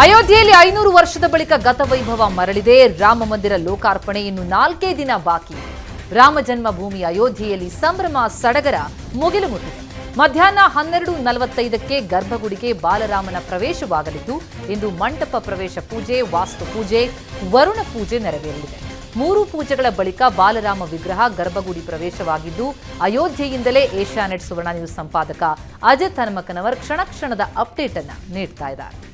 ಅಯೋಧ್ಯೆಯಲ್ಲಿ ಐನೂರು ವರ್ಷದ ಬಳಿಕ ಗತವೈಭವ ಮರಳಿದೆ. ರಾಮ ಮಂದಿರ ಲೋಕಾರ್ಪಣೆ ಇನ್ನು ನಾಲ್ಕೇ ದಿನ ಬಾಕಿ. ರಾಮ ಜನ್ಮಭೂಮಿ ಅಯೋಧ್ಯೆಯಲ್ಲಿ ಸಂಭ್ರಮ ಸಡಗರ ಮುಗಿಲು ಮುಟ್ಟಿದೆ. ಮಧ್ಯಾಹ್ನ ಹನ್ನೆರಡು ನಲವತ್ತೈದಕ್ಕೆ ಗರ್ಭಗುಡಿಗೆ ಬಾಲರಾಮನ ಪ್ರವೇಶವಾಗಲಿದ್ದು, ಇಂದು ಮಂಟಪ ಪ್ರವೇಶ ಪೂಜೆ, ವಾಸ್ತು ಪೂಜೆ, ವರುಣ ಪೂಜೆ ನೆರವೇರಲಿದೆ. ಮೂರು ಪೂಜೆಗಳ ಬಳಿಕ ಬಾಲರಾಮ ವಿಗ್ರಹ ಗರ್ಭಗುಡಿ ಪ್ರವೇಶವಾಗಿದ್ದು, ಅಯೋಧ್ಯೆಯಿಂದಲೇ ಏಷ್ಯಾನೆಟ್ ಸುವರ್ಣ ನ್ಯೂಸ್ ಸಂಪಾದಕ ಅಜಯ್ ಹನುಮಕನವರ್ ಕ್ಷಣ ಕ್ಷಣದ ಅಪ್ಡೇಟ್ ಅನ್ನು ನೀಡ್ತಾ ಇದ್ದಾರೆ.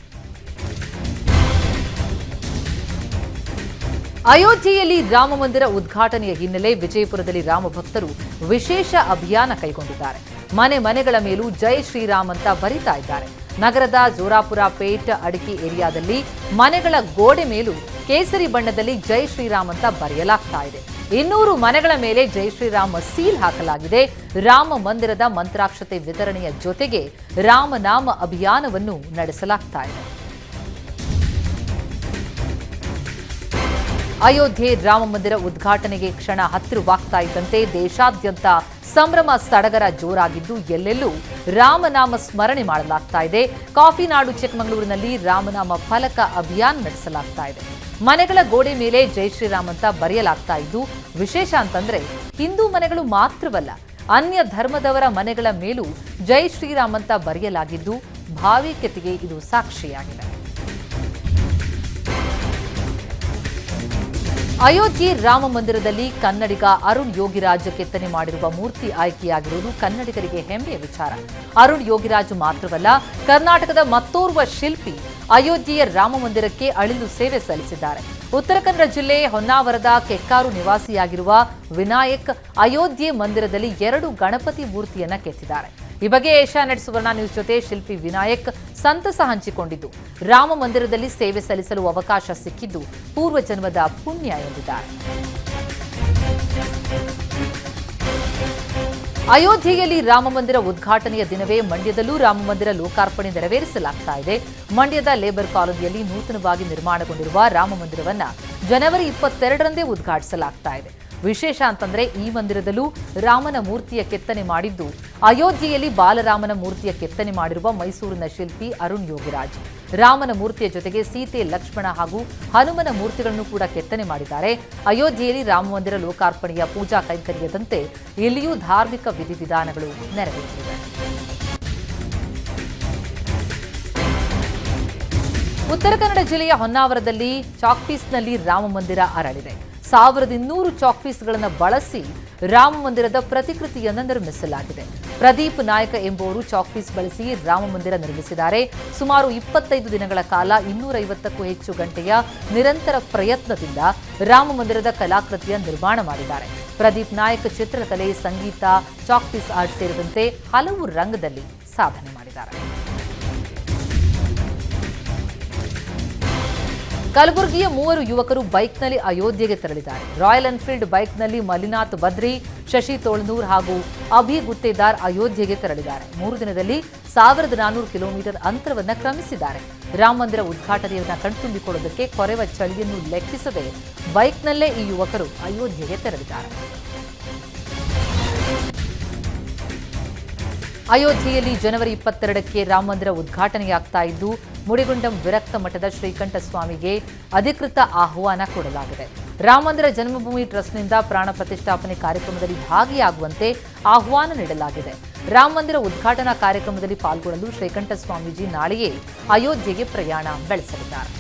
ಅಯೋಧ್ಯೆಯಲ್ಲಿ ರಾಮ ಮಂದಿರ ಉದ್ಘಾಟನೆಯ ಹಿನ್ನೆಲೆ ವಿಜಯಪುರದಲ್ಲಿ ರಾಮ ಭಕ್ತರು ವಿಶೇಷ ಅಭಿಯಾನ ಕೈಗೊಂಡಿದ್ದಾರೆ. ಮನೆ ಮನೆಗಳ ಮೇಲೂ ಜೈ ಶ್ರೀರಾಮ್ ಅಂತ ಬರಿತಾ ಇದ್ದಾರೆ. ನಗರದ ಜೋರಾಪುರ ಪೇಟ್ ಅಡಿಕೆ ಏರಿಯಾದಲ್ಲಿ ಮನೆಗಳ ಗೋಡೆ ಮೇಲೂ ಕೇಸರಿ ಬಣ್ಣದಲ್ಲಿ ಜೈ ಶ್ರೀರಾಮ್ ಅಂತ ಬರೆಯಲಾಗ್ತಾ ಇದೆ. ಇನ್ನೂರು ಮನೆಗಳ ಮೇಲೆ ಜೈ ಶ್ರೀರಾಮ ಸೀಲ್ ಹಾಕಲಾಗಿದೆ. ರಾಮ ಮಂದಿರದ ಮಂತ್ರಾಕ್ಷತೆ ವಿತರಣೆಯ ಜೊತೆಗೆ ರಾಮನಾಮ ಅಭಿಯಾನವನ್ನು ನಡೆಸಲಾಗ್ತಾ ಇದೆ. ಅಯೋಧ್ಯೆ ರಾಮ ಮಂದಿರ ಉದ್ಘಾಟನೆಗೆ ಕ್ಷಣ ಹತ್ತಿರವಾಗ್ತಾ ಇದ್ದಂತೆ ದೇಶಾದ್ಯಂತ ಸಂಭ್ರಮ ಸಡಗರ ಜೋರಾಗಿದ್ದು ಎಲ್ಲೆಲ್ಲೂ ರಾಮನಾಮ ಸ್ಮರಣೆ ಮಾಡಲಾಗ್ತಾ ಇದೆ ಕಾಫಿ ನಾಡು ಚಿಕ್ಕಮಗಳೂರಿನಲ್ಲಿ ರಾಮನಾಮ ಫಲಕ ಅಭಿಯಾನ ನಡೆಸಲಾಗ್ತಾ ಇದೆ ಮನೆಗಳ ಗೋಡೆ ಮೇಲೆ ಜೈ ಶ್ರೀರಾಮ್ ಅಂತ ಬರೆಯಲಾಗ್ತಾ ಇದ್ದು ವಿಶೇಷ ಅಂತಂದ್ರೆ ಹಿಂದೂ ಮನೆಗಳು ಮಾತ್ರವಲ್ಲ, ಅನ್ಯ ಧರ್ಮದವರ ಮನೆಗಳ ಮೇಲೂ ಜೈ ಶ್ರೀರಾಮ್ ಅಂತ ಬರೆಯಲಾಗಿದ್ದು, ಭಾವೈಕ್ಯತೆಗೆ ಇದು ಸಾಕ್ಷಿಯಾಗಿದೆ. ಅಯೋಧ್ಯೆ ರಾಮ ಮಂದಿರದಲ್ಲಿ ಕನ್ನಡಿಗ ಅರುಣ್ ಯೋಗಿರಾಜ್ ಕೆತ್ತನೆ ಮಾಡಿರುವ ಮೂರ್ತಿ ಆಯ್ಕೆಯಾಗಿರುವುದು ಕನ್ನಡಿಗರಿಗೆ ಹೆಮ್ಮೆಯ ವಿಚಾರ. ಅರುಣ್ ಯೋಗಿರಾಜ್ ಮಾತ್ರವಲ್ಲ, ಕರ್ನಾಟಕದ ಮತ್ತೋರ್ವ ಶಿಲ್ಪಿ ಅಯೋಧ್ಯೆಯ ರಾಮ ಮಂದಿರಕ್ಕೆ ಅಳಿಲು ಸೇವೆ ಸಲ್ಲಿಸಿದ್ದಾರೆ. ಉತ್ತರ ಕನ್ನಡ ಜಿಲ್ಲೆ ಹೊನ್ನಾವರದ ಕೆಕ್ಕಾರು ನಿವಾಸಿಯಾಗಿರುವ ವಿನಾಯಕ್ ಅಯೋಧ್ಯೆ ಮಂದಿರದಲ್ಲಿ ಎರಡು ಗಣಪತಿ ಮೂರ್ತಿಯನ್ನ ಕೆತ್ತಿದ್ದಾರೆ. ಈ ಬಗ್ಗೆ ಏಷ್ಯಾನೆಟ್ ಸುವರ್ಣ ನ್ಯೂಸ್ ಜೊತೆ ಶಿಲ್ಪಿ ವಿನಾಯಕ್ ಸಂತಸ ಹಂಚಿಕೊಂಡಿದ್ದು. ರಾಮ ಮಂದಿರದಲ್ಲಿ ಸೇವೆ ಸಲ್ಲಿಸಲು ಅವಕಾಶ ಸಿಕ್ಕಿದ್ದು ಪೂರ್ವ ಜನ್ಮದ ಪುಣ್ಯ ಎಂದಿದ್ದಾರೆ. ಅಯೋಧ್ಯೆಯಲ್ಲಿ ರಾಮ ಮಂದಿರ ಉದ್ಘಾಟನೆಯ ದಿನವೇ ಮಂಡ್ಯದಲ್ಲೂ ರಾಮ ಮಂದಿರ ಲೋಕಾರ್ಪಣೆ ನೆರವೇರಿಸಲಾಗ್ತಾ ಇದೆ. ಮಂಡ್ಯದ ಲೇಬರ್ ಕಾಲೋನಿಯಲ್ಲಿ ನೂತನವಾಗಿ ನಿರ್ಮಾಣಗೊಂಡಿರುವ ರಾಮ ಮಂದಿರವನ್ನು ಜನವರಿ ಇಪ್ಪತ್ತೆರಡರಂದೇ ಉದ್ಘಾಟಿಸಲಾಗ್ತಾ ಇದೆ. ವಿಶೇಷ ಅಂತಂದ್ರೆ ಈ ಮಂದಿರದಲ್ಲೂ ರಾಮನ ಮೂರ್ತಿಯ ಕೆತ್ತನೆ ಮಾಡಿದ್ದು. ಅಯೋಧ್ಯೆಯಲ್ಲಿ ಬಾಲರಾಮನ ಮೂರ್ತಿಯ ಕೆತ್ತನೆ ಮಾಡಿರುವ ಮೈಸೂರಿನ ಶಿಲ್ಪಿ ಅರುಣ್ ಯೋಗಿರಾಜ್. ರಾಮನ ಮೂರ್ತಿಯ ಜೊತೆಗೆ ಸೀತೆ, ಲಕ್ಷ್ಮಣ ಹಾಗೂ ಹನುಮನ ಮೂರ್ತಿಗಳನ್ನು ಕೂಡ ಕೆತ್ತನೆ ಮಾಡಿದ್ದಾರೆ. ಅಯೋಧ್ಯೆಯಲ್ಲಿ ರಾಮ ಮಂದಿರ ಲೋಕಾರ್ಪಣೆಯ ಪೂಜಾ ಕೈಂಕರ್ಯದಂತೆ ಇಲ್ಲಿಯೂ ಧಾರ್ಮಿಕ ವಿಧಿವಿಧಾನಗಳು ನೆರವೇರಿವೆ ಉತ್ತರ ಕನ್ನಡ ಜಿಲ್ಲೆಯ ಹೊನ್ನಾವರದಲ್ಲಿ ಚಾಕ್ಪೀಸ್ನಲ್ಲಿ ರಾಮ ಮಂದಿರ ಅರಳಿದೆ. ಸಾವಿರದ ಇನ್ನೂರು ಚಾಕ್ಪೀಸ್ಗಳನ್ನು ಬಳಸಿ ರಾಮ ಮಂದಿರದ ಪ್ರತಿಕೃತಿಯನ್ನು ನಿರ್ಮಿಸಲಾಗಿದೆ. ಪ್ರದೀಪ್ ನಾಯಕ ಎಂಬುವರು ಚಾಕ್ಪೀಸ್ ಬಳಸಿ ರಾಮ ಮಂದಿರ ನಿರ್ಮಿಸಿದ್ದಾರೆ. ಸುಮಾರು ಇಪ್ಪತ್ತೈದು ದಿನಗಳ ಕಾಲ ಇನ್ನೂರೈವತ್ತಕ್ಕೂ ಹೆಚ್ಚು ಗಂಟೆಯ ನಿರಂತರ ಪ್ರಯತ್ನದಿಂದ ರಾಮ ಮಂದಿರದ ಕಲಾಕೃತಿಯ ನಿರ್ಮಾಣ ಮಾಡಿದ್ದಾರೆ. ಪ್ರದೀಪ್ ನಾಯಕ್ ಚಿತ್ರಕಲೆ, ಸಂಗೀತ ಚಾಕ್ಪೀಸ್ ಆರ್ಟ್ ಸೇರಿದಂತೆ ಹಲವು ರಂಗದಲ್ಲಿ ಸಾಧನೆ ಮಾಡಿದ್ದಾರೆ. ಕಲಬುರಗಿಯ ಮೂವರು ಯುವಕರು ಬೈಕ್ನಲ್ಲಿ ಅಯೋಧ್ಯೆಗೆ ತೆರಳಿದ್ದಾರೆ. ರಾಯಲ್ ಎನ್ಫೀಲ್ಡ್ ಬೈಕ್ನಲ್ಲಿ ಮಲಿನಾಥ್ ಬದ್ರಿ, ಶಶಿ ತೋಳ್ನೂರ್ ಹಾಗೂ ಅಭಿ ಗುತ್ತೇದಾರ್ ಅಯೋಧ್ಯೆಗೆ ತೆರಳಿದ್ದಾರೆ. ಮೂರು ದಿನದಲ್ಲಿ ಸಾವಿರದ ನಾನೂರು ಕಿಲೋಮೀಟರ್ ಅಂತರವನ್ನು ಕ್ರಮಿಸಿದ್ದಾರೆ. ರಾಮ ಮಂದಿರ ಉದ್ಘಾಟನೆಯನ್ನು ಕಣ್ತುಂಬಿಕೊಳ್ಳುವುದಕ್ಕೆ ಕೊರೆವ ಚಳಿಯನ್ನು ಲೆಕ್ಕಿಸದೆ ಬೈಕ್ನಲ್ಲೇ ಈ ಯುವಕರು ಅಯೋಧ್ಯೆಗೆ ತೆರಳಿದ್ದಾರೆ. ಅಯೋಧ್ಯೆಯಲ್ಲಿ ಜನವರಿ ಇಪ್ಪತ್ತೆರಡಕ್ಕೆ ರಾಮಮಂದಿರ ಉದ್ಘಾಟನೆಯಾಗ್ತಾ ಇದ್ದು, ಮುಡಿಗುಂಡಂ ವಿರಕ್ತ ಮಠದ ಶ್ರೀಕಂಠ ಸ್ವಾಮಿಗೆ ಅಧಿಕೃತ ಆಹ್ವಾನ ಕೊಡಲಾಗಿದೆ. ರಾಮಮಂದಿರ ಜನ್ಮಭೂಮಿ ಟ್ರಸ್ಟ್ನಿಂದ ಪ್ರಾಣ ಪ್ರತಿಷ್ಠಾಪನೆ ಕಾರ್ಯಕ್ರಮದಲ್ಲಿ ಭಾಗಿಯಾಗುವಂತೆ ಆಹ್ವಾನ ನೀಡಲಾಗಿದೆ. ರಾಮಮಂದಿರ ಉದ್ಘಾಟನಾ ಕಾರ್ಯಕ್ರಮದಲ್ಲಿ ಪಾಲ್ಗೊಳ್ಳಲು ಶ್ರೀಕಂಠ ಸ್ವಾಮೀಜಿ ನಾಳೆಯೇ ಅಯೋಧ್ಯೆಗೆ ಪ್ರಯಾಣ ಬೆಳೆಸಲಿದ್ದಾರೆ.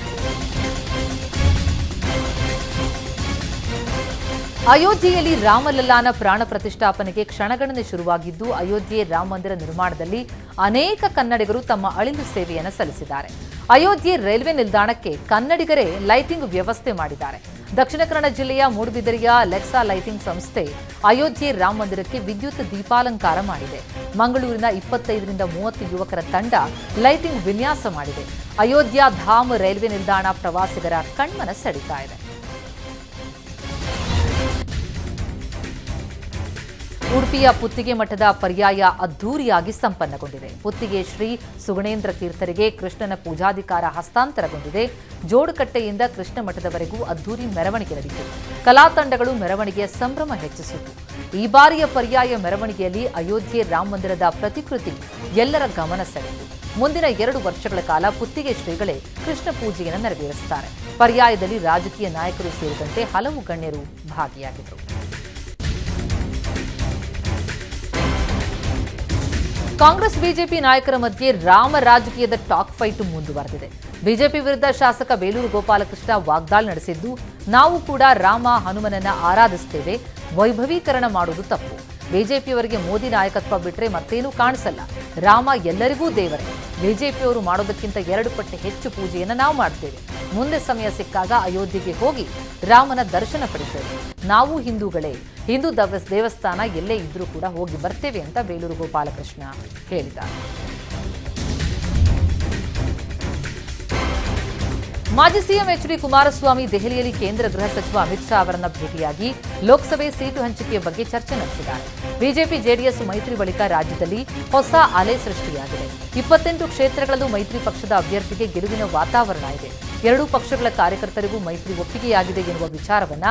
ಅಯೋಧ್ಯೆಯಲ್ಲಿ ರಾಮಲಲ್ಲಾನ ಪ್ರಾಣ ಪ್ರತಿಷ್ಠಾಪನೆಗೆ ಕ್ಷಣಗಣನೆ ಶುರುವಾಗಿದ್ದು, ಅಯೋಧ್ಯೆ ರಾಮ ಮಂದಿರ ನಿರ್ಮಾಣದಲ್ಲಿ ಅನೇಕ ಕನ್ನಡಿಗರು ತಮ್ಮ ಅಳಿಲು ಸೇವೆಯನ್ನು ಸಲ್ಲಿಸಿದ್ದಾರೆ. ಅಯೋಧ್ಯೆ ರೈಲ್ವೆ ನಿಲ್ದಾಣಕ್ಕೆ ಕನ್ನಡಿಗರೇ ಲೈಟಿಂಗ್ ವ್ಯವಸ್ಥೆ ಮಾಡಿದ್ದಾರೆ. ದಕ್ಷಿಣ ಕನ್ನಡ ಜಿಲ್ಲೆಯ ಮೂಡುಬಿದರಿಯ ಲೆಕ್ಸಾ ಲೈಟಿಂಗ್ ಸಂಸ್ಥೆ ಅಯೋಧ್ಯೆ ರಾಮ ಮಂದಿರಕ್ಕೆ ವಿದ್ಯುತ್ ದೀಪಾಲಂಕಾರ ಮಾಡಿದೆ. ಮಂಗಳೂರಿನ ಇಪ್ಪತ್ತೈದರಿಂದ ಮೂವತ್ತು ಯುವಕರ ತಂಡ ಲೈಟಿಂಗ್ ವಿನ್ಯಾಸ ಮಾಡಿದೆ. ಅಯೋಧ್ಯ ಧಾಮ್ ರೈಲ್ವೆ ನಿಲ್ದಾಣ ಪ್ರವಾಸಿಗರ ಕಣ್ಮನ ಸೆಳೀತಾ ಇದೆ. ಉಡುಪಿಯ ಪುತ್ತಿಗೆ ಮಠದ ಪರ್ಯಾಯ ಅದ್ಧೂರಿಯಾಗಿ ಸಂಪನ್ನಗೊಂಡಿದೆ. ಪುತ್ತಿಗೆ ಶ್ರೀ ಸುಗಣೇಂದ್ರ ತೀರ್ಥರಿಗೆ ಕೃಷ್ಣನ ಪೂಜಾಧಿಕಾರ ಹಸ್ತಾಂತರಗೊಂಡಿದೆ. ಜೋಡುಕಟ್ಟೆಯಿಂದ ಕೃಷ್ಣ ಮಠದವರೆಗೂ ಅದ್ಧೂರಿ ಮೆರವಣಿಗೆ ನಡೆಯಿತು ಕಲಾ ತಂಡಗಳು ಮೆರವಣಿಗೆಯ ಸಂಭ್ರಮ ಹೆಚ್ಚಿಸಿತು. ಈ ಬಾರಿಯ ಪರ್ಯಾಯ ಮೆರವಣಿಗೆಯಲ್ಲಿ ಅಯೋಧ್ಯೆ ರಾಮ ಮಂದಿರದ ಪ್ರತಿಕೃತಿ ಎಲ್ಲರ ಗಮನ ಸೆಳೆಯಿತು. ಮುಂದಿನ ಎರಡು ವರ್ಷಗಳ ಕಾಲ ಪುತ್ತಿಗೆ ಶ್ರೀಗಳೇ ಕೃಷ್ಣ ಪೂಜೆಯನ್ನು ನೆರವೇರಿಸುತ್ತಾರೆ. ಪರ್ಯಾಯದಲ್ಲಿ ರಾಜಕೀಯ ನಾಯಕರು ಸೇರಿದಂತೆ ಹಲವು ಗಣ್ಯರು ಭಾಗಿಯಾಗಿದ್ದರು. ಕಾಂಗ್ರೆಸ್ ಬಿಜೆಪಿ ನಾಯಕರ ಮಧ್ಯೆ ರಾಮ ರಾಜಕೀಯದ ಟಾಕ್ ಫೈಟ್ ಮುಂದುವರೆದಿದೆ. ಬಿಜೆಪಿ ವಿರುದ್ಧ ಶಾಸಕ ಬೇಲೂರು ಗೋಪಾಲಕೃಷ್ಣ ವಾಗ್ದಾಳಿ ನಡೆಸಿದ್ದು, ನಾವು ಕೂಡ ರಾಮ ಹನುಮನನ್ನ ಆರಾಧಿಸುತ್ತೇವೆ ವೈಭವೀಕರಣ ಮಾಡುವುದು ತಪ್ಪು. ಬಿಜೆಪಿಯವರಿಗೆ ಮೋದಿ ನಾಯಕತ್ವ ಬಿಟ್ರೆ ಮತ್ತೇನೂ ಕಾಣಿಸಲ್ಲ. ರಾಮ ಎಲ್ಲರಿಗೂ ದೇವರೇ. ಬಿಜೆಪಿಯವರು ಮಾಡೋದಕ್ಕಿಂತ ಎರಡು ಪಟ್ಟು ಹೆಚ್ಚು ಪೂಜೆಯನ್ನು ನಾವು ಮಾಡ್ತೇವೆ. ಮುಂದೆ ಸಮಯ ಸಿಕ್ಕಾಗ ಅಯೋಧ್ಯೆಗೆ ಹೋಗಿ ರಾಮನ ದರ್ಶನ ಪಡಿತೇವೆ. ನಾವು ಹಿಂದೂಗಳೇ. ಹಿಂದೂ ದವ ದೇವಸ್ಥಾನ ಎಲ್ಲೇ ಇದ್ರೂ ಕೂಡ ಹೋಗಿ ಬರ್ತೇವೆ ಅಂತ ಬೇಲೂರು ಗೋಪಾಲಕೃಷ್ಣ ಹೇಳಿದ್ದಾರೆ. ಮಾಜಿ ಸಿಎಂ ಎಚ್ ಡಿ ಕುಮಾರಸ್ವಾಮಿ ದೆಹಲಿಯಲ್ಲಿ ಕೇಂದ್ರ ಗೃಹ ಸಚಿವ ಅಮಿತ್ ಶಾ ಅವರನ್ನು ಭೇಟಿಯಾಗಿ ಲೋಕಸಭೆ ಸೀಟು ಹಂಚಿಕೆಯ ಬಗ್ಗೆ ಚರ್ಚೆ ನಡೆಸಿದ್ದಾರೆ. ಬಿಜೆಪಿ, ಜೆಡಿಎಸ್ ಮೈತ್ರಿ ಬಳಿಕ ರಾಜ್ಯದಲ್ಲಿ ಹೊಸ ಅಲೆ ಸೃಷ್ಟಿಯಾಗಿದೆ. ಇಪ್ಪತ್ತೆಂಟು ಕ್ಷೇತ್ರಗಳಲ್ಲೂ ಮೈತ್ರಿ ಪಕ್ಷದ ಅಭ್ಯರ್ಥಿಗೆ ಗೆಲುವಿನ ವಾತಾವರಣ ಇದೆ. ಎರಡೂ ಪಕ್ಷಗಳ ಕಾರ್ಯಕರ್ತರಿಗೂ ಮೈತ್ರಿ ಒಪ್ಪಿಗೆಯಾಗಿದೆ ಎನ್ನುವ ವಿಚಾರವನ್ನ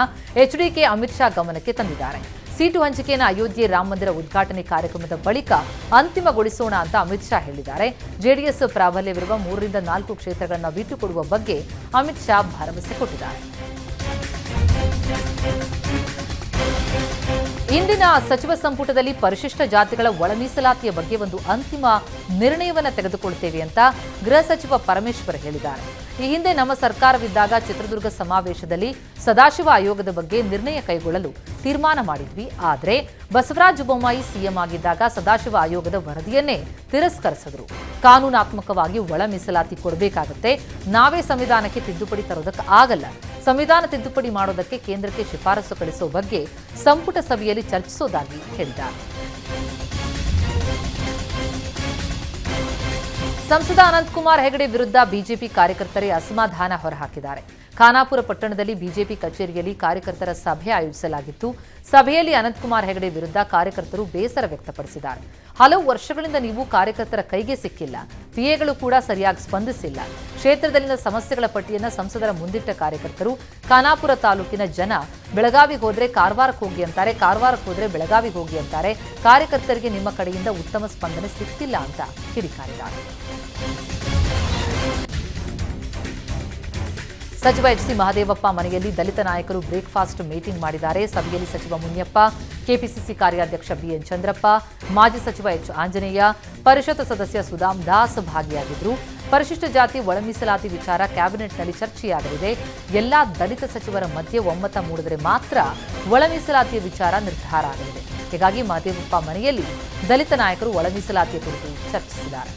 ಎಚ್ಡಿಕೆ ಅಮಿತ್ ಶಾ ಗಮನಕ್ಕೆ ತಂದಿದ್ದಾರೆ. ಸೀಟು ಹಂಚಿಕೆಯನ್ನು ಅಯೋಧ್ಯೆ ರಾಮ ಮಂದಿರ ಉದ್ಘಾಟನೆ ಕಾರ್ಯಕ್ರಮದ ಬಳಿಕ ಅಂತಿಮಗೊಳಿಸೋಣ ಅಂತ ಅಮಿತ್ ಶಾ ಹೇಳಿದ್ದಾರೆ. ಜೆಡಿಎಸ್ ಪ್ರಾಬಲ್ಯವಿರುವ ಮೂರರಿಂದ ನಾಲ್ಕು ಕ್ಷೇತ್ರಗಳನ್ನು ಬಿಟ್ಟುಕೊಡುವ ಬಗ್ಗೆ ಅಮಿತ್ ಶಾ ಭರವಸೆ ಕೊಟ್ಟಿದ್ದಾರೆ. ಇಂದಿನ ಸಚಿವ ಸಂಪುಟದಲ್ಲಿ ಪರಿಶಿಷ್ಟ ಜಾತಿಗಳ ಒಳ ಮೀಸಲಾತಿಯ ಬಗ್ಗೆ ಒಂದು ಅಂತಿಮ ನಿರ್ಣಯವನ್ನು ತೆಗೆದುಕೊಳ್ತೇವೆ ಅಂತ ಗೃಹ ಸಚಿವ ಪರಮೇಶ್ವರ್ ಹೇಳಿದ್ದಾರೆ. ಈ ಹಿಂದೆ ನಮ್ಮ ಸರ್ಕಾರವಿದ್ದಾಗ ಚಿತ್ರದುರ್ಗ ಸಮಾವೇಶದಲ್ಲಿ ಸದಾಶಿವ ಆಯೋಗದ ಬಗ್ಗೆ ನಿರ್ಣಯ ಕೈಗೊಳ್ಳಲು ತೀರ್ಮಾನ ಮಾಡಿದ್ವಿ. ಆದರೆ ಬಸವರಾಜ ಬೊಮ್ಮಾಯಿ ಸಿಎಂ ಆಗಿದ್ದಾಗ ಸದಾಶಿವ ಆಯೋಗದ ವರದಿಯನ್ನೇ ತಿರಸ್ಕರಿಸಿದ್ರು. ಕಾನೂನಾತ್ಮಕವಾಗಿ ಒಳ ಮೀಸಲಾತಿ ಕೊಡಬೇಕಾಗತ್ತೆ. ನಾವೇ ಸಂವಿಧಾನಕ್ಕೆ ತಿದ್ದುಪಡಿ ತರೋದಕ್ಕೆ ಆಗಲ್ಲ. ಸಂವಿಧಾನ ತಿದ್ದುಪಡಿ ಮಾಡೋದಕ್ಕೆ ಕೇಂದ್ರಕ್ಕೆ ಶಿಫಾರಸು ಕಳಿಸುವ ಬಗ್ಗೆ ಸಂಪುಟ ಸಭೆಯಲ್ಲಿ ಚರ್ಚಿಸೋದಾಗಿ ಹೇಳಿದ್ದಾರೆ. ಸಂಸದ ಅನಂತಕುಮಾರ್ ಹೆಗಡೆ ವಿರುದ್ಧ ಬಿಜೆಪಿ ಕಾರ್ಯಕರ್ತರೇ ಅಸಮಾಧಾನ ಹೊರಹಾಕಿದ್ದಾರೆ. ಖಾನಾಪುರ ಪಟ್ಟಣದಲ್ಲಿ ಬಿಜೆಪಿ ಕಚೇರಿಯಲ್ಲಿ ಕಾರ್ಯಕರ್ತರ ಸಭೆ ಆಯೋಜಿಸಲಾಗಿತ್ತು. ಸಭೆಯಲ್ಲಿ ಅನಂತಕುಮಾರ್ ಹೆಗಡೆ ವಿರುದ್ಧ ಕಾರ್ಯಕರ್ತರು ಬೇಸರ ವ್ಯಕ್ತಪಡಿಸಿದ್ದಾರೆ. ಹಲವು ವರ್ಷಗಳಿಂದ ನೀವು ಕಾರ್ಯಕರ್ತರ ಕೈಗೆ ಸಿಕ್ಕಿಲ್ಲ. ಪಿಎಗಳು ಕೂಡ ಸರಿಯಾಗಿ ಸ್ಪಂದಿಸಿಲ್ಲ. ಕ್ಷೇತ್ರದಲ್ಲಿನ ಸಮಸ್ಯೆಗಳ ಪಟ್ಟಿಯನ್ನು ಸಂಸದರ ಮುಂದಿಟ್ಟ ಕಾರ್ಯಕರ್ತರು, ಖಾನಾಪುರ ತಾಲೂಕಿನ ಜನ ಬೆಳಗಾವಿಗೆ ಹೋದ್ರೆ ಕಾರವಾರಕ್ಕೆ ಹೋಗಿ ಅಂತಾರೆ, ಕಾರವಾರಕ್ಕೆ ಹೋದ್ರೆ ಬೆಳಗಾವಿಗೆ ಹೋಗಿ ಅಂತಾರೆ. ಕಾರ್ಯಕರ್ತರಿಗೆ ನಿಮ್ಮ ಕಡೆಯಿಂದ ಉತ್ತಮ ಸ್ಪಂದನೆ ಸಿಗ್ತಿಲ್ಲ ಅಂತ ಕಿಡಿಕಾರಿದ್ದಾರೆ. ಸಚಿವ ಎಚ್ ಸಿ ಮಹದೇವಪ್ಪ ಮನೆಯಲ್ಲಿ ದಲಿತ ನಾಯಕರು ಬ್ರೇಕ್ಫಾಸ್ಟ್ ಮೀಟಿಂಗ್ ಮಾಡಿದ್ದಾರೆ. ಸಭೆಯಲ್ಲಿ ಸಚಿವ ಮುನಿಯಪ್ಪ, ಕೆಪಿಸಿಸಿ ಕಾರ್ಯಾಧ್ಯಕ್ಷ ಬಿಎನ್ ಚಂದ್ರಪ್ಪ, ಮಾಜಿ ಸಚಿವ ಎಚ್ ಆಂಜನೇಯ, ಪರಿಷತ್ ಸದಸ್ಯ ಸುಧಾಮ್ ದಾಸ್ ಭಾಗಿಯಾಗಿದ್ದರು. ಪರಿಶಿಷ್ಟ ಜಾತಿ ಒಳಮೀಸಲಾತಿ ವಿಚಾರ ಕ್ಯಾಬಿನೆಟ್ನಲ್ಲಿ ಚರ್ಚೆಯಾಗಲಿದೆ. ಎಲ್ಲಾ ದಲಿತ ಸಚಿವರ ಮಧ್ಯೆ ಒಮ್ಮತ ಮೂಡಿದರೆ ಮಾತ್ರ ಒಳಮೀಸಲಾತಿಯ ವಿಚಾರ ನಿರ್ಧಾರ ಆಗಲಿದೆ. ಹೀಗಾಗಿ ಮಹದೇವಪ್ಪ ಮನೆಯಲ್ಲಿ ದಲಿತ ನಾಯಕರು ಒಳಮೀಸಲಾತಿಯ ಕುರಿತು ಚರ್ಚಿಸಿದ್ದಾರೆ.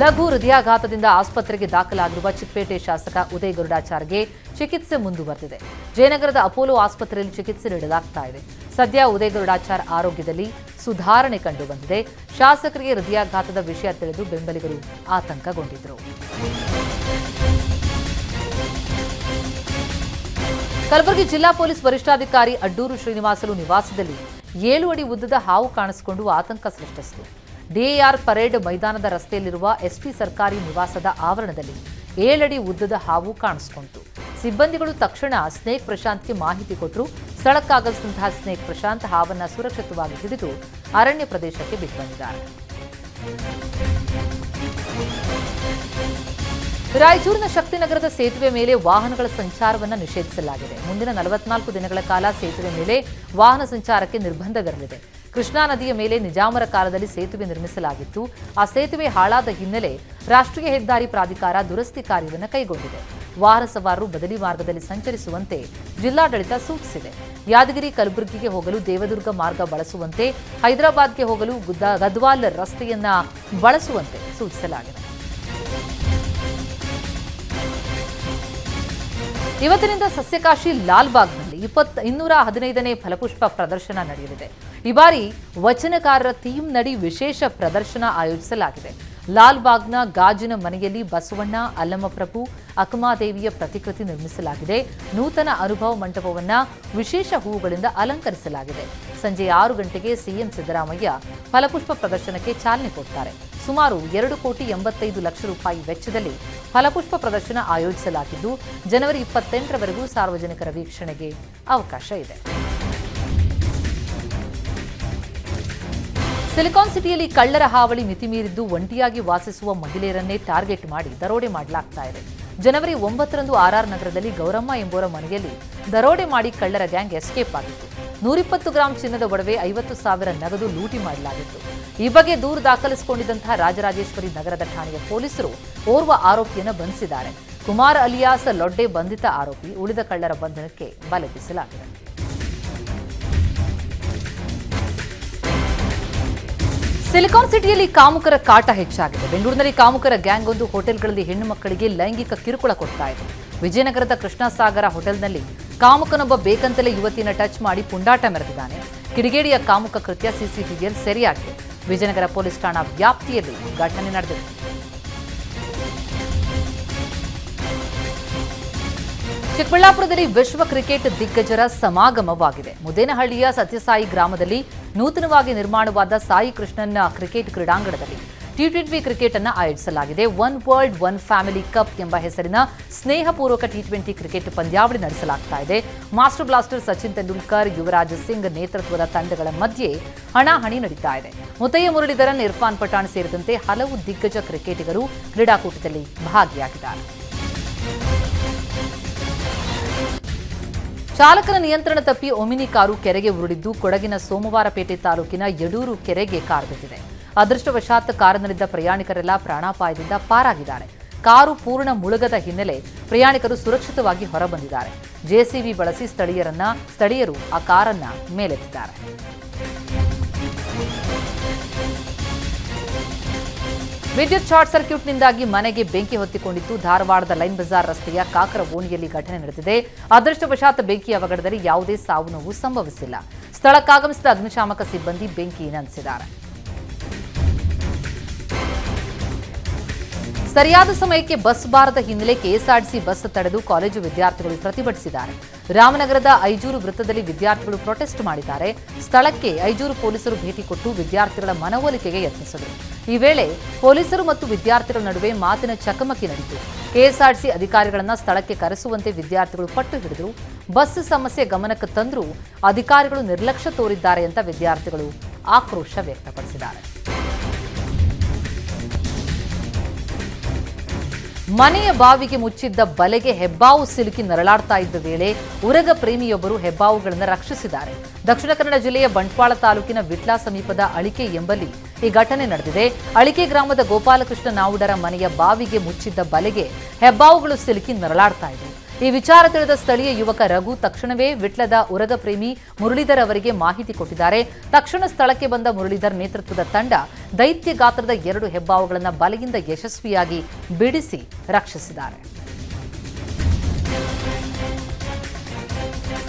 ಲಘು ಹೃದಯಾಘಾತದಿಂದ ಆಸ್ಪತ್ರೆಗೆ ದಾಖಲಾಗಿರುವ ಚಿಕ್ಕಪೇಟೆ ಶಾಸಕ ಉದಯ್ ಗರುಡಾಚಾರ್ಗೆ ಚಿಕಿತ್ಸೆ ಮುಂದುವರೆದಿದೆ. ಜಯನಗರದ ಅಪೋಲೋ ಆಸ್ಪತ್ರೆಯಲ್ಲಿ ಚಿಕಿತ್ಸೆ ನೀಡಲಾಗ್ತಾ ಇದೆ. ಸದ್ಯ ಉದಯ್ ಗರುಡಾಚಾರ್ ಆರೋಗ್ಯದಲ್ಲಿ ಸುಧಾರಣೆ ಕಂಡುಬಂದಿದೆ. ಶಾಸಕರಿಗೆ ಹೃದಯಾಘಾತದ ವಿಷಯ ತಿಳಿದು ಬೆಂಬಲಿಗರು ಆತಂಕಗೊಂಡಿದ್ದರು. ಕಲಬುರಗಿ ಜಿಲ್ಲಾ ಪೊಲೀಸ್ ವರಿಷ್ಠಾಧಿಕಾರಿ ಅಡ್ಡೂರು ಶ್ರೀನಿವಾಸಲು ನಿವಾಸದಲ್ಲಿ ಏಳು ಅಡಿ ಉದ್ದದ ಹಾವು ಕಾಣಿಸಿಕೊಂಡು ಆತಂಕ ಸೃಷ್ಟಿಸಿತು ಡಿಎಆರ್ ಪರೇಡ್ ಮೈದಾನದ ರಸ್ತೆಯಲ್ಲಿರುವ ಎಸ್ಪಿ ಸರ್ಕಾರಿ ನಿವಾಸದ ಆವರಣದಲ್ಲಿ ಏಳಡಿ ಉದ್ದದ ಹಾವು ಕಾಣಿಸಿಕೊಂಡಿತು ಸಿಬ್ಬಂದಿಗಳು ತಕ್ಷಣ ಸ್ನೇಕ್ ಪ್ರಶಾಂತ್ಗೆ ಮಾಹಿತಿ ಕೊಟ್ಟರು ಸ್ಥಳಕ್ಕಾಗಲಿಸಿದಂತಹ ಸ್ನೇಕ್ ಪ್ರಶಾಂತ್ ಹಾವನ್ನು ಸುರಕ್ಷಿತವಾಗಿ ಹಿಡಿದು ಅರಣ್ಯ ಪ್ರದೇಶಕ್ಕೆ ಬಿಟ್ಟು ಬಂದಿದ್ದಾರೆ ರಾಯಚೂರಿನ ಶಕ್ತಿನಗರದ ಸೇತುವೆ ಮೇಲೆ ವಾಹನಗಳ ಸಂಚಾರವನ್ನು ನಿಷೇಧಿಸಲಾಗಿದೆ. ಮುಂದಿನ ನಲವತ್ನಾಲ್ಕು ದಿನಗಳ ಕಾಲ ಸೇತುವೆ ಮೇಲೆ ವಾಹನ ಸಂಚಾರಕ್ಕೆ ನಿರ್ಬಂಧವಿರಲಿದೆ ಕೃಷ್ಣಾ ನದಿಯ ಮೇಲೆ ನಿಜಾಮರ ಕಾಲದಲ್ಲಿ ಸೇತುವೆ ನಿರ್ಮಿಸಲಾಗಿತ್ತು. ಆ ಸೇತುವೆ ಹಾಳಾದ ಹಿನ್ನೆಲೆ ರಾಷ್ಟ್ರೀಯ ಹೆದ್ದಾರಿ ಪ್ರಾಧಿಕಾರ ದುರಸ್ತಿ ಕಾರ್ಯವನ್ನು ಕೈಗೊಂಡಿದೆ. ವಾಹನ ಸವಾರರು ಬದಲಿ ಮಾರ್ಗದಲ್ಲಿ ಸಂಚರಿಸುವಂತೆ ಜಿಲ್ಲಾಡಳಿತ ಸೂಚಿಸಿದೆ. ಯಾದಗಿರಿ ಕಲಬುರಗಿಗೆ ಹೋಗಲು ದೇವದುರ್ಗ ಮಾರ್ಗ ಬಳಸುವಂತೆ, ಹೈದರಾಬಾದ್ಗೆ ಹೋಗಲು ಗದ್ವಾಲ್ ರಸ್ತೆಯನ್ನ ಬಳಸುವಂತೆ ಸೂಚಿಸಲಾಗಿದೆ. ಇವತ್ತಿನಿಂದ ಸಸ್ಯಕಾಶಿ ಲಾಲ್ಬಾಗ್ನಲ್ಲಿ ಇಪ್ಪತ್ ಇನ್ನೂರ ಹದಿನೈದನೇ ಫಲಪುಷ್ಪ ಪ್ರದರ್ಶನ ನಡೆಯಲಿದೆ. ಈ ಬಾರಿ ವಚನಕಾರರ ಥೀಮ್ ನಡಿ ವಿಶೇಷ ಪ್ರದರ್ಶನ ಆಯೋಜಿಸಲಾಗಿದೆ. ಲಾಲ್ಬಾಗ್ನ ಗಾಜಿನ ಮನೆಯಲ್ಲಿ ಬಸವಣ್ಣ ಅಲ್ಲಮಪ್ರಭು ಅಕಮಾದೇವಿಯ ಪ್ರತಿಕೃತಿ ನಿರ್ಮಿಸಲಾಗಿದೆ. ನೂತನ ಅನುಭವ ಮಂಟಪವನ್ನ ವಿಶೇಷ ಹೂವುಗಳಿಂದ ಅಲಂಕರಿಸಲಾಗಿದೆ. ಸಂಜೆ ಆರು ಗಂಟೆಗೆ ಸಿಎಂ ಸಿದ್ದರಾಮಯ್ಯ ಫಲಪುಷ್ಪ ಪ್ರದರ್ಶನಕ್ಕೆ ಚಾಲನೆ ಕೊಡ್ತಾರೆ. ಸುಮಾರು ಎರಡು ಕೋಟಿ ಎಂಬತ್ತೈದು ಲಕ್ಷ ರೂಪಾಯಿ ವೆಚ್ಚದಲ್ಲಿ ಫಲಪುಷ್ಪ ಪ್ರದರ್ಶನ ಆಯೋಜಿಸಲಾಗಿದ್ದು, ಜನವರಿ ಇಪ್ಪತ್ತೆಂಟರವರೆಗೂ ಸಾರ್ವಜನಿಕರ ವೀಕ್ಷಣೆಗೆ ಅವಕಾಶ ಇದೆ. ಸಿಲಿಕಾನ್ ಸಿಟಿಯಲ್ಲಿ ಕಳ್ಳರ ಹಾವಳಿ ಮಿತಿಮೀರಿದ್ದು ಒಂಟಿಯಾಗಿ ವಾಸಿಸುವ ಮಹಿಳೆಯರನ್ನೇ ಟಾರ್ಗೆಟ್ ಮಾಡಿ ದರೋಡೆ ಮಾಡಲಾಗ್ತಾ ಇದೆ. ಜನವರಿ ಒಂಬತ್ತರಂದು ಆರ್ಆರ್ ನಗರದಲ್ಲಿ ಗೌರಮ್ಮ ಎಂಬುವರ ಮನೆಯಲ್ಲಿ ದರೋಡೆ ಮಾಡಿ ಕಳ್ಳರ ಗ್ಯಾಂಗ್ ಎಸ್ಕೇಪ್ ಆಗಿತ್ತು. ನೂರಿಪ್ಪತ್ತು ಗ್ರಾಂ ಚಿನ್ನದ ಒಡವೆ, ಐವತ್ತು ಸಾವಿರ ನಗದು ಲೂಟಿ ಮಾಡಲಾಗಿತ್ತು. ಈ ಬಗ್ಗೆ ದೂರು ದಾಖಲಿಸಿಕೊಂಡಿದ್ದಂತಹ ರಾಜರಾಜೇಶ್ವರಿ ನಗರದ ಠಾಣೆಯ ಪೊಲೀಸರು ಓರ್ವ ಆರೋಪಿಯನ್ನು ಬಂಧಿಸಿದ್ದಾರೆ. ಕುಮಾರ್ ಅಲಿಯಾಸ್ ಲೊಡ್ಡೆ ಬಂಧಿತ ಆರೋಪಿ ಉಳಿದ ಕಳ್ಳರ ಬಂಧನಕ್ಕೆ ಬಲೆ ಬೀಸಲಾಗಿದೆ. ಸಿಲಿಕಾನ್ ಸಿಟಿಯಲ್ಲಿ ಕಾಮುಕರ ಕಾಟ ಹೆಚ್ಚಾಗಿದೆ. ಬೆಂಗಳೂರಿನಲ್ಲಿ ಕಾಮುಕರ ಗ್ಯಾಂಗ್ ಒಂದು ಹೋಟೆಲ್ಗಳಲ್ಲಿ ಹೆಣ್ಣು ಮಕ್ಕಳಿಗೆ ಲೈಂಗಿಕ ಕಿರುಕುಳ ಕೊಡ್ತಾ ಇದೆ. ವಿಜಯನಗರದ ಕೃಷ್ಣಸಾಗರ ಹೋಟೆಲ್ನಲ್ಲಿ ಕಾಮುಕನೊಬ್ಬ ಬೇಕಂತಲೇ ಯುವತಿಯನ್ನು ಟಚ್ ಮಾಡಿ ಪುಂಡಾಟ ಮೆರೆದಿದ್ದಾನೆ. ಕಿಡಿಗೇಡಿಯ ಕಾಮುಕ ಕೃತ್ಯ ಸಿಸಿಟಿವಿಯಲ್ಲಿ ಸೆರೆಯಾಗಿದೆ. ವಿಜಯನಗರ ಪೊಲೀಸ್ ಠಾಣಾ ವ್ಯಾಪ್ತಿಯಲ್ಲಿ ಘಟನೆ ನಡೆದಿದೆ. ಚಿಕ್ಕಬಳ್ಳಾಪುರದಲ್ಲಿ ವಿಶ್ವ ಕ್ರಿಕೆಟ್ ದಿಗ್ಗಜರ ಸಮಾಗಮವಾಗಿದೆ. ಮುದೇನಹಳ್ಳಿಯ ಸತ್ಯಸಾಯಿ ಗ್ರಾಮದಲ್ಲಿ ನೂತನವಾಗಿ ನಿರ್ಮಾಣವಾದ ಸಾಯಿ ಕೃಷ್ಣನ್ ಕ್ರಿಕೆಟ್ ಕ್ರೀಡಾಂಗಣದಲ್ಲಿ ಟಿ ಟ್ವೆಂಟಿ ಕ್ರಿಕೆಟ್ ಅನ್ನು ಆಯೋಜಿಸಲಾಗಿದೆ. One world, one family cup ಎಂಬ ಹೆಸರಿನ ಸ್ನೇಹಪೂರ್ವಕ ಟಿ ಟ್ವೆಂಟಿ ಕ್ರಿಕೆಟ್ ಪಂದ್ಯಾವಳಿ ನಡೆಸಲಾಗ್ತಾ ಇದೆ. ಮಾಸ್ಟರ್ ಬ್ಲಾಸ್ಟರ್ ಸಚಿನ್ ತೆಂಡೂಲ್ಕರ್, ಯುವರಾಜ್ ಸಿಂಗ್ ನೇತೃತ್ವದ ತಂಡಗಳ ಮಧ್ಯೆ ಹಣಾಹಣಿ ನಡೀತಾ ಇದೆ. ಮುತಯ್ಯ ಮುರಳೀಧರನ್, ಇರ್ಫಾನ್ ಪಠಾಣ್ ಸೇರಿದಂತೆ ಹಲವು ದಿಗ್ಗಜ ಕ್ರಿಕೆಟಿಗರು ಕ್ರೀಡಾಕೂಟದಲ್ಲಿ ಭಾಗಿಯಾಗಿದ್ದಾರೆ. ಚಾಲಕನ ನಿಯಂತ್ರಣ ತಪ್ಪಿ ಒಮಿನಿ ಕಾರು ಕೆರೆಗೆ ಉರುಳಿದ್ದು ಕೊಡಗಿನ ಸೋಮವಾರಪೇಟೆ ತಾಲೂಕಿನ ಯಡೂರು ಕೆರೆಗೆ ಕಾರ್ ಬಿದ್ದಿದೆ. ಅದೃಷ್ಟವಶಾತ್ ಕಾರಿನಲ್ಲಿದ್ದ ಪ್ರಯಾಣಿಕರೆಲ್ಲ ಪ್ರಾಣಾಪಾಯದಿಂದ ಪಾರಾಗಿದ್ದಾರೆ. ಕಾರು ಪೂರ್ಣ ಮುಳುಗದ ಹಿನ್ನೆಲೆ ಪ್ರಯಾಣಿಕರು ಸುರಕ್ಷಿತವಾಗಿ ಹೊರಬಂದಿದ್ದಾರೆ. ಜೆಸಿಬಿ ಬಳಸಿ ಸ್ಥಳೀಯರನ್ನ, ಸ್ಥಳೀಯರು ಆ ಕಾರನ್ನ ಮೇಲೆತ್ತಿದ್ದಾರೆ. ವಿದ್ಯುತ್ ಶಾರ್ಟ್ ಸರ್ಕ್ಯೂಟ್ನಿಂದಾಗಿ ಮನೆಗೆ ಬೆಂಕಿ ಹೊತ್ತಿಕೊಂಡಿದ್ದು ಧಾರವಾಡದ ಲೈನ್ ಬಜಾರ್ ರಸ್ತೆಯ ಕಾಕರ ಓಣಿಯಲ್ಲಿ ಘಟನೆ ನಡೆದಿದೆ. ಅದೃಷ್ಟವಶಾತ್ ಬೆಂಕಿ ಅವಘಡದಲ್ಲಿ ಯಾವುದೇ ಸಾವು ನೋವು ಸಂಭವಿಸಿಲ್ಲ. ಸ್ಥಳಕ್ಕಾಗಮಿಸಿದ ಅಗ್ನಿಶಾಮಕ ಸಿಬ್ಬಂದಿ ಬೆಂಕಿ ನಂದಿಸಿದ್ದಾರೆ. ಸರಿಯಾದ ಸಮಯಕ್ಕೆ ಬಸ್ ಬಾರದ ಹಿನ್ನೆಲೆ ಕೆಎಸ್ಆರ್ಟಿಸಿ ಬಸ್ ತಡೆದು ಕಾಲೇಜು ವಿದ್ಯಾರ್ಥಿಗಳು ಪ್ರತಿಭಟಿಸಿದ್ದಾರೆ. ರಾಮನಗರದ ಐಜೂರು ವೃತ್ತದಲ್ಲಿ ವಿದ್ಯಾರ್ಥಿಗಳು ಪ್ರೊಟೆಸ್ಟ್ ಮಾಡಿದ್ದಾರೆ. ಸ್ಥಳಕ್ಕೆ ಐಜೂರು ಪೊಲೀಸರು ಭೇಟಿ ಕೊಟ್ಟು ವಿದ್ಯಾರ್ಥಿಗಳ ಮನವೊಲಿಕೆಗೆ ಯತ್ನಿಸಿದರು. ಈ ವೇಳೆ ಪೊಲೀಸರು ಮತ್ತು ವಿದ್ಯಾರ್ಥಿಗಳ ನಡುವೆ ಮಾತಿನ ಚಕಮಕಿ ನಡೆಯಿತು ಕೆಎಸ್ಆರ್ಟಿಸಿ ಅಧಿಕಾರಿಗಳನ್ನು ಸ್ಥಳಕ್ಕೆ ಕರೆಸುವಂತೆ ವಿದ್ಯಾರ್ಥಿಗಳು ಪಟ್ಟು ಹಿಡಿದರು. ಬಸ್ ಸಮಸ್ಯೆ ಗಮನಕ್ಕೆ ತಂದರೂ. ಅಧಿಕಾರಿಗಳು ನಿರ್ಲಕ್ಷ್ಯ ತೋರಿದ್ದಾರೆ ಅಂತ ವಿದ್ಯಾರ್ಥಿಗಳು ಆಕ್ರೋಶ ವ್ಯಕ್ತಪಡಿಸಿದ್ದಾರೆ. ಮನೆಯ ಬಾವಿಗೆ ಮುಚ್ಚಿದ್ದ ಬಲೆಗೆ ಹೆಬ್ಬಾವು ಸಿಲುಕಿ ನರಳಾಡ್ತಾ ಇದ್ದ ವೇಳೆ ಉರಗ ಪ್ರೇಮಿಯೊಬ್ಬರು ಹೆಬ್ಬಾವುಗಳನ್ನು ರಕ್ಷಿಸಿದ್ದಾರೆ. ದಕ್ಷಿಣ ಕನ್ನಡ ಜಿಲ್ಲೆಯ ಬಂಟ್ವಾಳ ತಾಲೂಕಿನ ವಿಟ್ಲ ಸಮೀಪದ ಅಳಿಕೆ ಎಂಬಲ್ಲಿ ಈ ಘಟನೆ ನಡೆದಿದೆ. ಅಳಿಕೆ ಗ್ರಾಮದ ಗೋಪಾಲಕೃಷ್ಣ ನಾವುಡರ ಮನೆಯ ಬಾವಿಗೆ ಮುಚ್ಚಿದ್ದ ಬಲೆಗೆ ಹೆಬ್ಬಾವುಗಳು ಸಿಲುಕಿ ನರಳಾಡ್ತಾ ಇದ್ವು. ಈ ವಿಚಾರ ತಿಳಿದ ಸ್ಥಳೀಯ ಯುವಕ ರಘು ತಕ್ಷಣವೇ ವಿಟ್ಲದ ಉರಗ ಪ್ರೇಮಿ ಮುರಳೀಧರ್ ಅವರಿಗೆ ಮಾಹಿತಿ ಕೊಟ್ಟಿದ್ದಾರೆ. ತಕ್ಷಣ ಸ್ಥಳಕ್ಕೆ ಬಂದ ಮುರಳೀಧರ್ ನೇತೃತ್ವದ ತಂಡ ದೈತ್ಯ ಗಾತ್ರದ ಎರಡು ಹೆಬ್ಬಾವುಗಳನ್ನು ಬಲೆಯಿಂದ ಯಶಸ್ವಿಯಾಗಿ ಬಿಡಿಸಿ ರಕ್ಷಿಸಿದ್ದಾರೆ.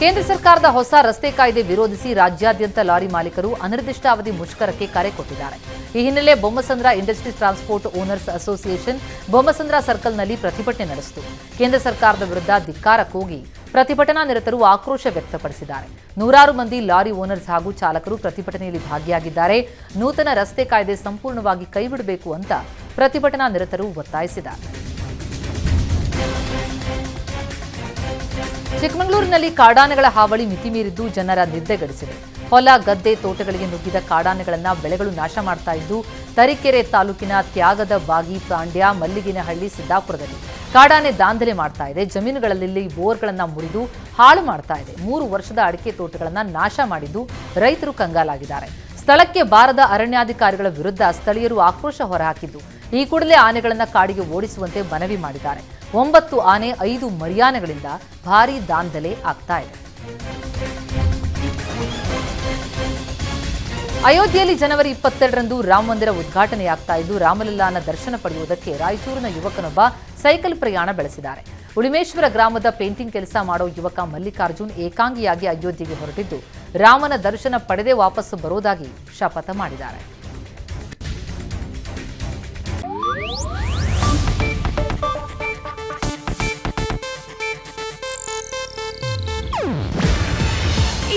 ಕೇಂದ್ರ ಸರ್ಕಾರದ ಹೊಸ ರಸ್ತೆ ಕಾಯ್ದೆ ವಿರೋಧಿಸಿ ರಾಜ್ಯಾದ್ಯಂತ ಲಾರಿ ಮಾಲೀಕರು ಅನಿರ್ದಿಷ್ಟಾವಧಿ ಮುಷ್ಕರಕ್ಕೆ ಕರೆ ಕೊಟ್ಟಿದ್ದಾರೆ. ಈ ಹಿನ್ನೆಲೆ Bommasandra industry transport owners association Bommasandra ಸರ್ಕಲ್ನಲ್ಲಿ ಪ್ರತಿಭಟನೆ ನಡೆಸಿತು. ಕೇಂದ್ರ ಸರ್ಕಾರದ ವಿರುದ್ಧ ಧಿಕ್ಕಾರ ಕೂಗಿ ಪ್ರತಿಭಟನಾ ನಿರತರು ಆಕ್ರೋಶ ವ್ಯಕ್ತಪಡಿಸಿದ್ದಾರೆ. ನೂರಾರು ಮಂದಿ ಲಾರಿ ಓನರ್ಸ್ ಹಾಗೂ ಚಾಲಕರು ಪ್ರತಿಭಟನೆಯಲ್ಲಿ ಭಾಗಿಯಾಗಿದ್ದಾರೆ. ನೂತನ ರಸ್ತೆ ಕಾಯ್ದೆ ಸಂಪೂರ್ಣವಾಗಿ ಕೈಬಿಡಬೇಕು ಅಂತ ಪ್ರತಿಭಟನಾ ನಿರತರು ಒತ್ತಾಯಿಸಿದ್ದಾರೆ. ಚಿಕ್ಕಮಗಳೂರಿನಲ್ಲಿ ಕಾಡಾನೆಗಳ ಹಾವಳಿ ಮಿತಿಮೀರಿದ್ದು ಜನರ ನಿದ್ದೆಗಡಿಸಿದೆ ಹೊಲ, ಗದ್ದೆ, ತೋಟಗಳಿಗೆ ನುಗ್ಗಿದ ಕಾಡಾನೆಗಳನ್ನ ಬೆಳೆಗಳು ನಾಶ ಮಾಡ್ತಾ ಇದ್ದು, ತರೀಕೆರೆ ತಾಲೂಕಿನ ತ್ಯಾಗದ ಬಾಗಿ ಪಾಂಡ್ಯ ಮಲ್ಲಿಗಿನಹಳ್ಳಿ, ಸಿದ್ದಾಪುರದಲ್ಲಿ ಕಾಡಾನೆ ದಾಂಧಲೆ ಮಾಡ್ತಾ ಇದೆ. ಜಮೀನುಗಳಲ್ಲಿ ಬೋರ್ಗಳನ್ನ ಮುರಿದು ಹಾಳು ಮಾಡ್ತಾ ಇದೆ. ಮೂರು ವರ್ಷದ ಅಡಿಕೆ ತೋಟಗಳನ್ನ ನಾಶ ಮಾಡಿದ್ದು ರೈತರು ಕಂಗಾಲಾಗಿದ್ದಾರೆ. ಸ್ಥಳಕ್ಕೆ ಬಾರದ ಅರಣ್ಯಾಧಿಕಾರಿಗಳ ವಿರುದ್ಧ ಸ್ಥಳೀಯರು ಆಕ್ರೋಶ ಹೊರಹಾಕಿದ್ದು, ಈ ಕೂಡಲೇ ಆನೆಗಳನ್ನ ಕಾಡಿಗೆ ಓಡಿಸುವಂತೆ ಮನವಿ ಮಾಡಿದ್ದಾರೆ. ಒಂಬತ್ತು ಆನೆ ಐದು ಮರಿಯಾನೆಗಳಿಂದ ಭಾರೀ ದಾಂಧಲೆ ಆಗ್ತಾ ಇದೆ. ಅಯೋಧ್ಯೆಯಲ್ಲಿ ಜನವರಿ ಇಪ್ಪತ್ತೆರಡರಂದು ರಾಮ ಮಂದಿರ ಉದ್ಘಾಟನೆಯಾಗ್ತಾ ಇದ್ದು ರಾಮಲಲ್ಲಾನ ದರ್ಶನ ಪಡೆಯುವುದಕ್ಕೆ ರಾಯಚೂರಿನ ಯುವಕನೊಬ್ಬ ಸೈಕಲ್ ಪ್ರಯಾಣ ಬೆಳೆಸಿದ್ದಾರೆ. ಉಳಿಮೇಶ್ವರ ಗ್ರಾಮದ ಪೇಂಟಿಂಗ್ ಕೆಲಸ ಮಾಡೋ ಯುವಕ ಮಲ್ಲಿಕಾರ್ಜುನ್ ಏಕಾಂಗಿಯಾಗಿ ಅಯೋಧ್ಯೆಗೆ ಹೊರಟಿದ್ದು, ರಾಮನ ದರ್ಶನ ಪಡೆದೇ ವಾಪಸ್ಸು ಬರೋದಾಗಿ ಶಪಥ ಮಾಡಿದ್ದಾರೆ.